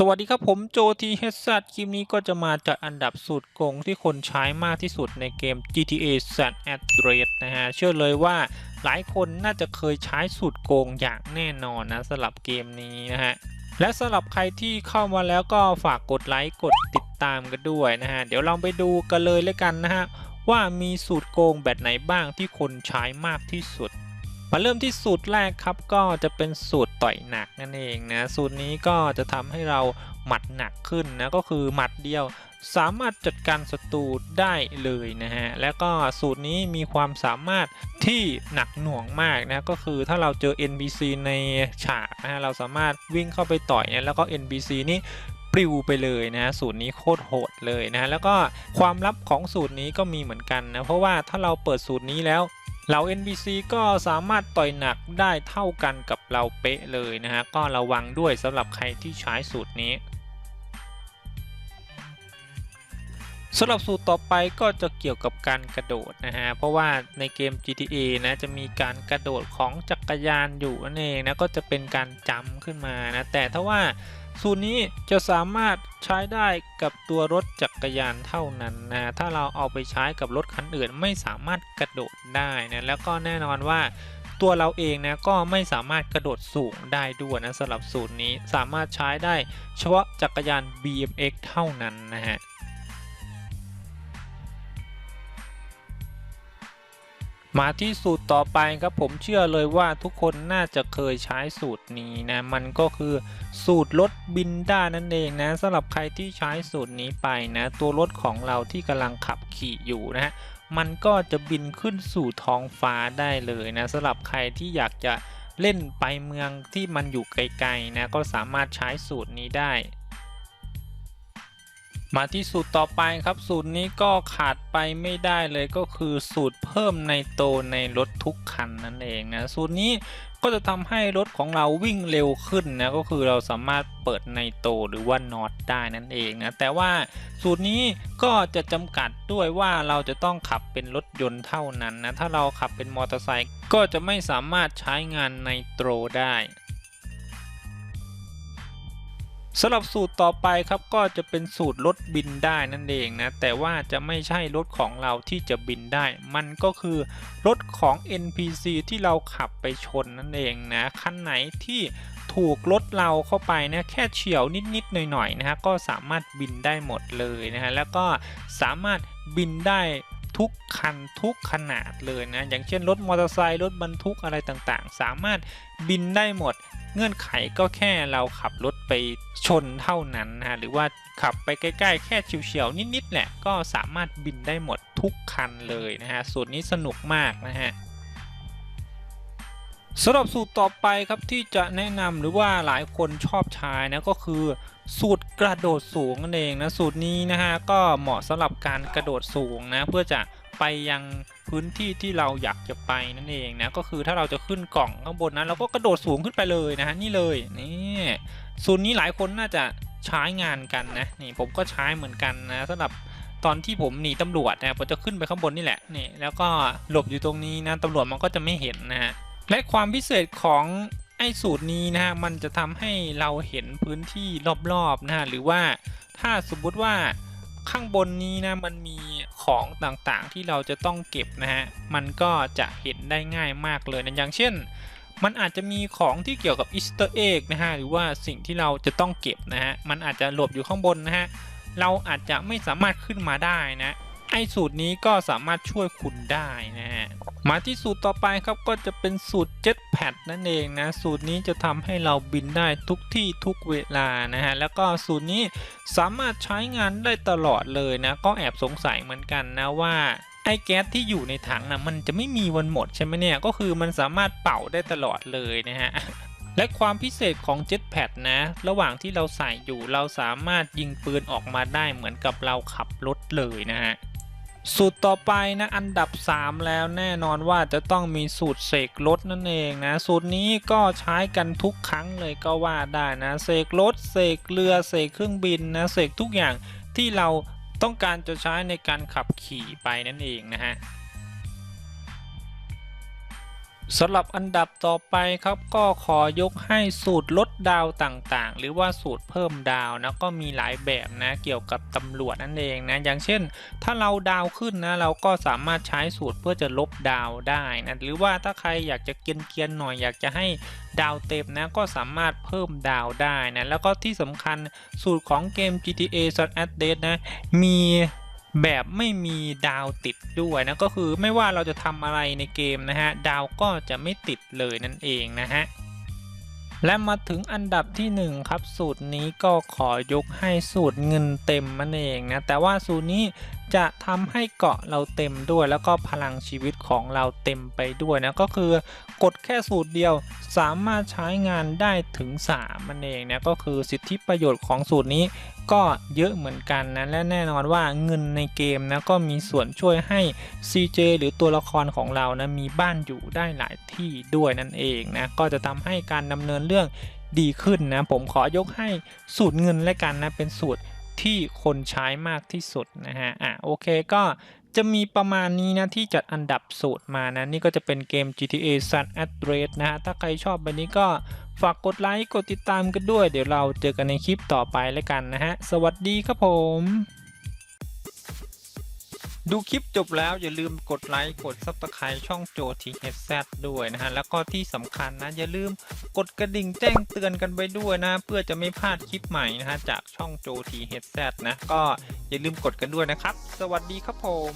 สวัสดีครับผมโจทีเฮดซัคลิปนี้ก็จะมาจัดอันดับสูตรโกงที่คนใช้มากที่สุดในเกม GTA San Andreas นะฮะ เชื่อเลยว่าหลายคนน่าจะเคยใช้สูตรโกงอย่างแน่นอนนะสำหรับเกมนี้นะฮะ และสำหรับใครที่เข้ามาแล้วก็ฝากกดไลค์กดติดตามกันด้วยนะฮะ เดี๋ยวเราไปดูกันเลยแล้วกันนะฮะ ว่ามีสูตรโกงแบบไหนบ้างที่คนใช้มากที่สุด มาเริ่มที่สูตรแรกครับก็จะเป็นสูตรต่อยหนักนั่นเองนะสูตรนี้ก็จะทำให้เราหมัดหนักขึ้นนะก็คือหมัดเดียว สามารถจัดการศัตรูได้เลยนะฮะแล้วก็สูตรนี้มีความสามารถที่หนักหน่วงมากนะก็คือถ้าเราเจอ NPC ในฉากนะฮะเราสามารถวิ่งเข้าไปต่อยเนี่ยแล้วก็ NPC นี่ปลิวไปเลยนะสูตรนี้โคตรโหดเลยนะแล้วก็ความลับของสูตรนี้ก็มีเหมือนกันนะเพราะว่าถ้าเราเปิดสูตรนี้แล้ว เหล่า NPC ก็สามารถต่อยหนักได้เท่ากันกับเราเป๊ะเลยนะฮะ ก็ระวังด้วยสำหรับใครที่ใช้สูตรนี้สำหรับสูตรต่อไปก็จะเกี่ยวกับการกระโดดนะฮะ เพราะว่าในเกม GTA นะจะมีการกระโดดของจักรยานอยู่นั่นเองนะ ก็จะเป็นการจำขึ้นมานะ แต่ถ้าว่า สูตรนี้จะสามารถใช้ได้กับตัวรถจักรยานเท่านั้นนะถ้าเราเอาไปใช้กับรถคันอื่นไม่สามารถกระโดดได้นะแล้วก็แน่นอนว่าตัวเราเองนะก็ไม่สามารถกระโดดสูงได้ด้วยนะสำหรับสูตรนี้สามารถใช้ได้เฉพาะจักรยาน BMX เท่านั้นนะฮะ มาที่สูตรต่อไปครับผมเชื่อเลยว่าทุกคนน่าจะเคยใช้สูตรนี้นะมันก็คือสูตรรถบินได้นั่นเองนะสำหรับใครที่ใช้สูตรนี้ไปนะ ตัวรถของเราที่กำลังขับขี่อยู่นะฮะมันก็จะบินขึ้นสู่ท้องฟ้าได้เลยนะสำหรับใครที่อยากจะเล่นไปเมืองที่มันอยู่ไกลๆนะก็สามารถใช้สูตรนี้ได้ มาที่สูตรต่อไปครับ สูตรนี้ก็ขาดไปไม่ได้เลยก็คือสูตรเพิ่มในโตในรถทุกคันนั่นเองนะ สูตรนี้ก็จะทำให้รถของเราวิ่งเร็วขึ้นนะก็คือเราสามารถเปิดในโตหรือว่านอตได้นั่นเองนะแต่ว่าสูตรนี้ก็จะจำกัดด้วยว่าเราจะต้องขับเป็นรถยนต์เท่านั้นนะถ้าเราขับเป็นมอเตอร์ไซค์ก็จะไม่สามารถใช้งานในโตรได้ สำหรับสูตรต่อไปครับก็จะเป็นสูตรรถบินได้นั่นเองนะแต่ว่าจะไม่ใช่รถของเราที่จะบินได้ มันก็คือรถของ NPC ที่เราขับไปชนนั่นเองนะคันไหนที่ถูกรถเราเข้าไปนะแค่เฉียวนิดๆหน่อยๆนะฮะก็สามารถบินได้หมดเลยนะฮะแล้วก็สามารถบินได้ทุกคันทุกขนาดเลยนะอย่างเช่นรถมอเตอร์ไซค์รถบรรทุกอะไรต่างๆ สามารถบินได้หมด เงื่อนไขก็แค่เราขับรถไปชนเท่านั้นนะหรือว่าขับไปใกล้ๆ แค่เฉียวๆ นิดๆ แหละ ก็สามารถบินได้หมดทุกคันเลยนะฮะ สูตรนี้สนุกมากนะฮะสำหรับสูตรต่อไปครับที่จะแนะนำหรือว่าหลายคนชอบใช้นะก็คือ สูตรกระโดดสูงนั่นเองนะสูตรนี้นะฮะก็เหมาะสำหรับการกระโดดสูงนะเพื่อจะไปยัง พื้นที่ที่เราอยากจะไปนั่นเองนะก็คือถ้าเราจะขึ้นกล่องข้างบนนั้นเราก็กระโดดสูงขึ้นไปเลยนะฮะนี่เลยนี่สูตรนี้หลายคนน่าจะใช้งานกันนะนี่ผมก็ใช้เหมือนกันนะสำหรับตอนที่ผมหนีตำรวจนะผมจะขึ้นไปข้างบนนี่แหละนี่แล้วก็หลบอยู่ตรงนี้นะตำรวจมันก็จะไม่เห็นนะฮะและความพิเศษของไอ้สูตรนี้นะฮะมันจะทำให้เราเห็นพื้นที่รอบๆนะฮะหรือว่าถ้าสมมุติว่าข้างบนนี้นะมันมี ของต่างๆ ที่เราจะต้องเก็บนะฮะ มันก็จะเห็นได้ง่ายมากเลยนะอย่างเช่น มันอาจจะมีของที่เกี่ยวกับอีสเตอร์เอ็กนะฮะ หรือว่าสิ่งที่เราจะต้องเก็บนะฮะ มันอาจจะหลบอยู่ข้างบนนะฮะ เราอาจจะไม่สามารถขึ้นมาได้นะ ไอสูตรนี้ก็สามารถช่วยคุณได้นะฮะมาที่สูตรต่อไปครับก็จะเป็นสูตร Jetpack นั่นเองนะสูตรนี้จะทำให้เราบินได้ทุกที่ทุกเวลานะฮะแล้วก็สูตรนี้สามารถใช้งานได้ตลอดเลยนะก็แอบสงสัยเหมือนกันนะว่าไอ้แก๊สที่อยู่ในถังนะมันจะไม่มีวันหมดใช่ไหมเนี่ยก็คือมันสามารถเป่าได้ตลอดเลยนะฮะและความพิเศษของ Jetpack นะ ระหว่างที่เราใส่อยู่เราสามารถยิงปืนออกมาได้เหมือนกับเราขับรถเลยนะฮะ สูตรต่อไปนะอันดับ 3 แล้วแน่นอนว่าจะต้องมีสูตรเสกรถนั่นเองนะสูตรนี้ก็ใช้กันทุกครั้งเลยก็ว่าได้นะเสกรถเสกเรือเสกเครื่องบินนะเสกทุกอย่างที่เราต้องการจะใช้ในการขับขี่ไปนั่นเองนะฮะ สำหรับอันดับต่อไปครับก็ขอยกให้สูตรลดดาวต่างๆ หรือว่าสูตรเพิ่มดาวนะก็มีหลายแบบนะเกี่ยวกับตำรวจนั่นเองนะอย่างเช่น ถ้าเราดาวขึ้นนะเราก็สามารถใช้สูตรเพื่อจะลบดาวได้นะหรือว่าถ้าใครอยากจะเกรียนๆหน่อยอยากจะให้ดาวเต็มนะก็สามารถเพิ่มดาวได้นะแล้วก็ที่สำคัญสูตรของเกม GTA San Andreas นะมี แบบไม่มีดาวติดด้วยนะก็คือไม่ว่าเราจะทำอะไรในเกมนะฮะดาวก็จะไม่ติดเลยนั่นเองนะฮะและมาถึงอันดับที่ 1 ครับ สูตรนี้ก็ขอยกให้สูตรเงินเต็มมันเองนะแต่ว่าสูตรนี้ จะทำให้เกาะเราเต็มด้วย แล้วก็พลังชีวิตของเราเต็มไปด้วยนะก็คือกดแค่สูตรเดียวสามารถใช้งานได้ถึง3มันเองนะก็คือสิทธิประโยชน์ของสูตรนี้ก็เยอะเหมือนกันนะและแน่นอนว่าเงินในเกมนะก็มีส่วนช่วยให้ CJ หรือตัวละครของเรานะมีบ้านอยู่ได้หลายที่ด้วยนั่นเองนะก็จะทำให้การดำเนินเรื่องดีขึ้นนะผมขอยกให้สูตรเงินและกันนะเป็นสูตร ที่คนใช้มากที่สุดนะฮะ อะโอเคก็จะมีประมาณนี้นะที่จัดอันดับสูตรมานะ นี่ก็จะเป็นเกม GTA San Andreas นะฮะ ถ้าใครชอบแบบนี้ก็ฝากกดไลค์ กดติดตามกันด้วย เดี๋ยวเราเจอกันในคลิปต่อไปแล้วกันนะฮะ สวัสดีครับผม ดูคลิปจบแล้วอย่าลืมกดไลค์ กด Subscribe ช่องโจทีเฮดแซด้วยนะฮะ แล้วก็ที่สำคัญนะอย่าลืม กดกระดิ่งแจ้งเตือนกันไปด้วยนะ เพื่อจะไม่พลาดคลิปใหม่นะฮะจากช่องโจทีเฮดแซนะก็อย่าลืมกดกันด้วยนะครับ สวัสดีครับผม